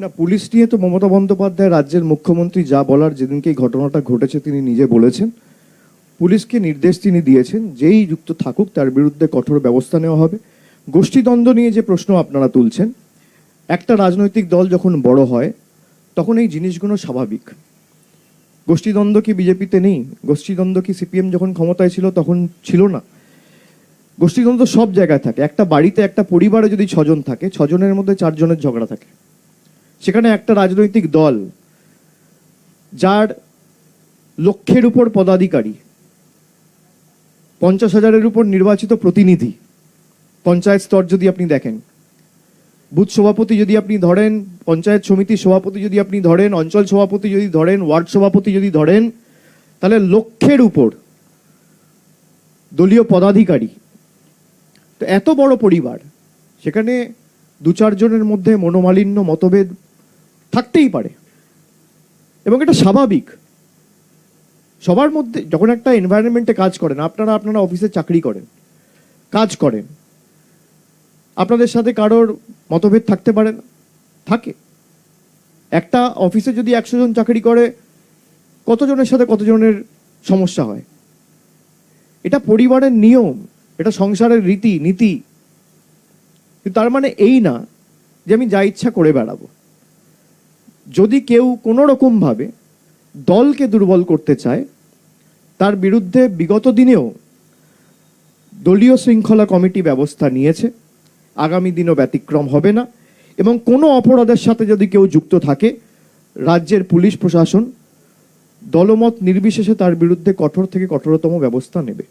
না, পুলিশ নিয়ে তো মমতা বন্দ্যোপাধ্যায় রাজ্যের মুখ্যমন্ত্রী যা বলার যেদিনকে এই ঘটনাটা ঘটেছে তিনি নিজে বলেছেন। পুলিশকে নির্দেশ তিনি দিয়েছেন, যেই যুক্ত থাকুক তার বিরুদ্ধে কঠোর ব্যবস্থা নেওয়া হবে। গোষ্ঠীদ্বন্দ্ব নিয়ে যে প্রশ্ন আপনারা তুলছেন, একটা রাজনৈতিক দল যখন বড় হয়, তখন এই জিনিসগুলো স্বাভাবিক। গোষ্ঠীদ্বন্দ্ব কি বিজেপিতে নেই? গোষ্ঠীদ্বন্দ্ব কি সিপিএম যখন ক্ষমতায় ছিল, তখন ছিল না। গোষ্ঠীদ্বন্দ্ব সব জায়গায় থাকে। একটা বাড়িতে একটা পরিবারে যদি ছজন থাকে, ছজনের মধ্যে চারজনের ঝগড়া থাকে। সেখানে একটা রাজনৈতিক দল যার লক্ষের উপর পদাধিকারী, পঞ্চাশ হাজারের উপর নির্বাচিত প্রতিনিধি, পঞ্চায়েত স্তর যদি আপনি দেখেন, বুথ সভাপতি যদি আপনি ধরেন, পঞ্চায়েত সমিতির সভাপতি যদি আপনি ধরেন, অঞ্চল সভাপতি যদি ধরেন, ওয়ার্ড সভাপতি যদি ধরেন, তাহলে লক্ষের উপর দলীয় পদাধিকারী। তো এত বড় পরিবার, সেখানে দু চারজনের মধ্যে মনোমালিন্য, মতভেদ থাকতেই পারে। এবং এটা স্বাভাবিক। সবার মধ্যে যখন একটা এনভায়রনমেন্টে কাজ করেন, আপনারা আপনারা অফিসে চাকরি করেন, কাজ করেন, আপনাদের সাথে কারোর মতভেদ থাকতে পারে না, থাকে। একটা অফিসে যদি একশো জন চাকরি করে, কতজনের সাথে কতজনের সমস্যা হয়? এটা পরিবারের নিয়ম, এটা সংসারের রীতি, নীতি। তার মানে এই না যে আমি যা ইচ্ছা করে বেড়াবো। যদি কেউ কোনো রকমভাবে দলকে দুর্বল করতে চায়, তার বিরুদ্ধে বিগত দিনেও দলীয় শৃঙ্খলা কমিটি ব্যবস্থা নিয়েছে, আগামী দিনও ব্যতিক্রম হবে না এবং কোনো অপরাধের সাথে যদি কেউ যুক্ত থাকে, রাজ্যের পুলিশ প্রশাসন দলমত নির্বিশেষে তার বিরুদ্ধে কঠোর থেকে কঠোরতম ব্যবস্থা নেবে।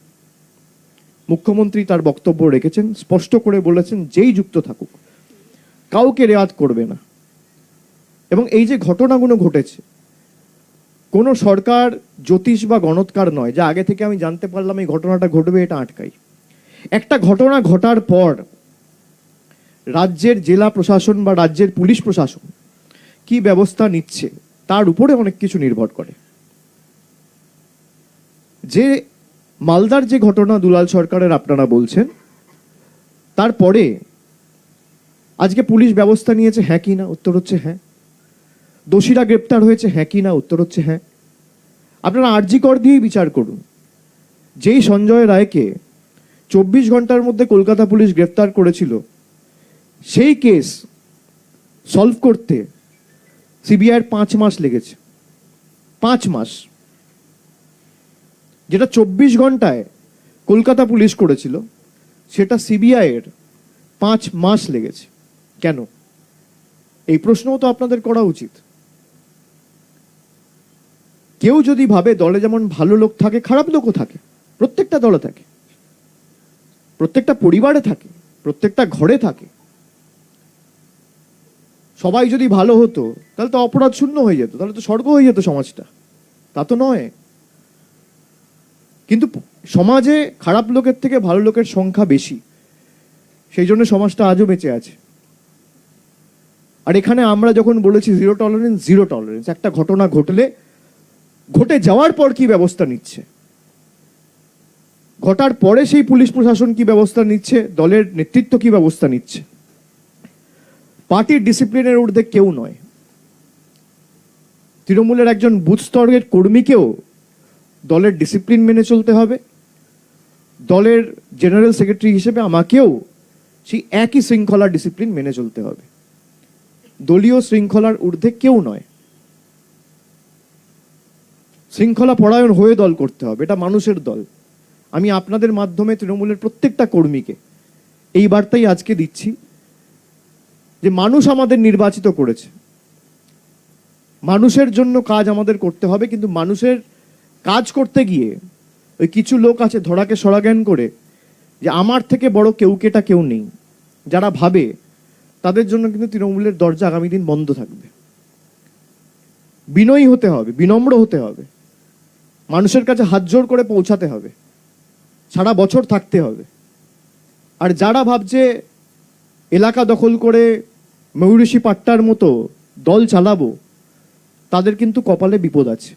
মুখ্যমন্ত্রী তার বক্তব্য রেখেছেন, স্পষ্ট করে বলেছেন, যেই যুক্ত থাকুক, কাউকে রেয়াত করবে না। এবং এই যে ঘটনাগুলো ঘটেছে, কোনো সরকার, জ্যোতিষ বা গণৎকার নয়, যা আগে থেকে আমি জানতে পারলাম এই ঘটনাটা ঘটবে এটা আটকাই। একটা ঘটনা ঘটার পর রাজ্যের জেলা প্রশাসন বা রাজ্যের পুলিশ প্রশাসন কি ব্যবস্থা নিচ্ছে, তার উপরে অনেক কিছু নির্ভর করে। যে মালদার যে ঘটনা দুলাল সরকারের আপনারা বলছেন, তারপরে আজকে পুলিশ ব্যবস্থা নিয়েছে হ্যাঁ কি না, উত্তর হচ্ছে হ্যাঁ। দোষীরা গ্রেপ্তার হয়েছে হ্যাঁ কি না? উত্তর হচ্ছে হ্যাঁ। আপনারা আরজি কর দিয়েই বিচার করুন। যেই সঞ্জয় রায়কে চব্বিশ ঘণ্টার মধ্যে কলকাতা পুলিশ গ্রেপ্তার করেছিল, সেই কেস সলভ করতে সিবিআইয়ের পাঁচ মাস লেগেছে। পাঁচ মাস। যেটা চব্বিশ ঘন্টায় কলকাতা পুলিশ করেছিল, সেটা সিবিআইয়ের পাঁচ মাস লেগেছে। কেন? এই প্রশ্নও তো আপনাদের করা উচিত। কেউ যদি ভাবে দলে যেমন ভালো লোক থাকে, খারাপ লোকও থাকে, প্রত্যেকটা দলে থাকে, প্রত্যেকটা পরিবারে থাকে, প্রত্যেকটা ঘরে থাকে। সবাই যদি ভালো হতো, তাহলে তো অপরাধ শূন্য হয়ে যেত, তাহলে তো স্বর্গ হয়ে যেত সমাজটা। তা তো নয়। কিন্তু সমাজে খারাপ লোকের থেকে ভালো লোকের সংখ্যা বেশি, সেই জন্য সমাজটা আজও বেঁচে আছে। আর এখানে আমরা যখন বলেছি জিরো টলারেন্স জিরো টলারেন্স একটা ঘটনা ঘটলে ঘটে যাওয়ার পর কি ব্যবস্থা নিচ্ছে? ঘটার পরে সেই পুলিশ প্রশাসন কি ব্যবস্থা নিচ্ছে? দলের নেতৃত্ব কি ব্যবস্থা নিচ্ছে? পার্টির ডিসিপ্লিনের ঊর্ধ্বে কেউ নয়। তৃণমূলের একজন বুথ স্তরের কর্মীকেও দলের ডিসিপ্লিন মেনে চলতে হবে। দলের জেনারেল সেক্রেটারি হিসেবে আমাকেও সেই একই শৃঙ্খলা ডিসিপ্লিন মেনে চলতে হবে। দলীয় শৃঙ্খলার ঊর্ধ্বে কেউ নয়। শৃঙ্খলা পরায়ণ হয়ে দল করতে হবে, এটা মানুষের দল। আমি আপনাদের মাধ্যমে তৃণমূলের প্রত্যেকটা কর্মীকে এই বার্তাই আজকে দিচ্ছি যে মানুষ আমাদের নির্বাচিত করেছে। মানুষের জন্য কাজ আমাদের করতে হবে, কিন্তু মানুষের কাজ করতে গিয়ে ওই কিছু লোক আছে ধরাকে সরাজ্ঞান করে যে আমার থেকে বড় কেউ কেটা কেউ নেই। যারা ভাবে তাদের জন্য কিন্তু তৃণমূলের দরজা আগামী দিন বন্ধ থাকবে। বিনয়ী হতে হবে, বিনম্র হতে হবে। মানুষের কাছে হাত জোর করে পৌঁছাতে হবে। সারা বছর থাকতে হবে। আর যারা ভাবছে এলাকা দখল করে ময়ূরষি পাট্টার মতো দল চালাবো, তাদের কিন্তু কপালে বিপদ আছে।